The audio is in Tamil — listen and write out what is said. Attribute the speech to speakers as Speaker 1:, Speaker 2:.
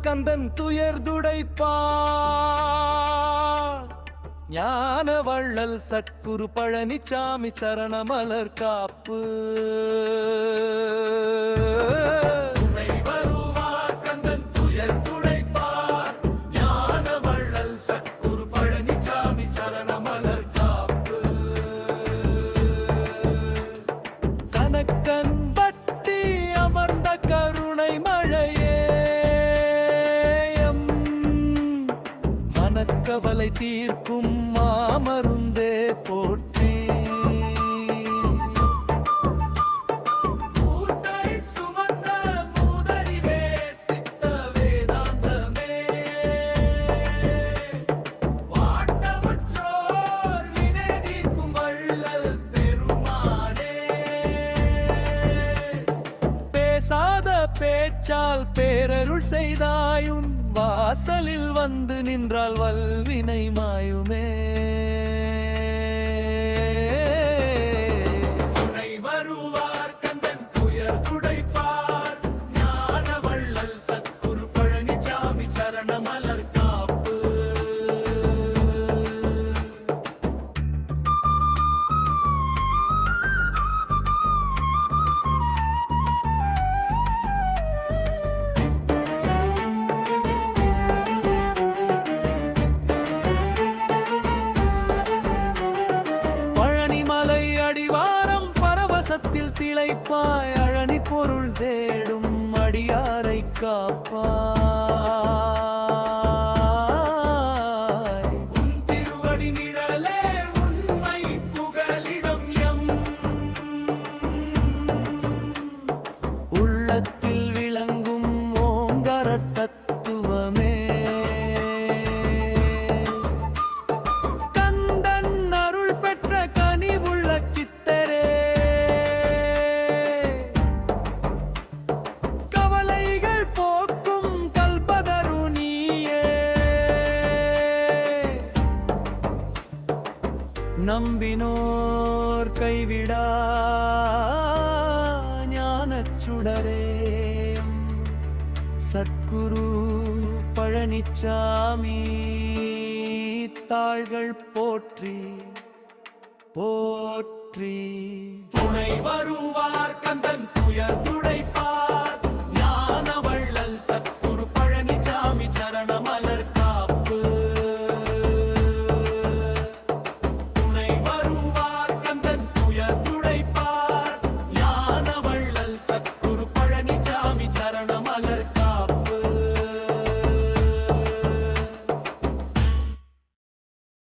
Speaker 1: கந்தன் துயர் துடைப்பார். ஞான வள்ளல் சட்குரு பழனிசாமி சரணமலர் காப்பு. தீர்க்கும் மாமருந்தே போற்றி. பேசாத பேச்சால் பேரருள் செய்தாயுன் வாசலில் வந்து நின்றால் வல்வினை மாயுமே. பரவசத்தில் திளைப்பாய் அழனி பொருள் தேடும் அடியாரை காப்பாய். உன் திருவடி நிழலே உண்மை புகலிடம் எம். உள்ளத்தில் விளங்கும் ஓங்கார நம்பினோர் கைவிடா ஞானச் சத்குரு பழனிச்சாமி தாள்கள் போற்றி போற்றி. துணை வருவார் கந்தன் துயர் துடைப்பார்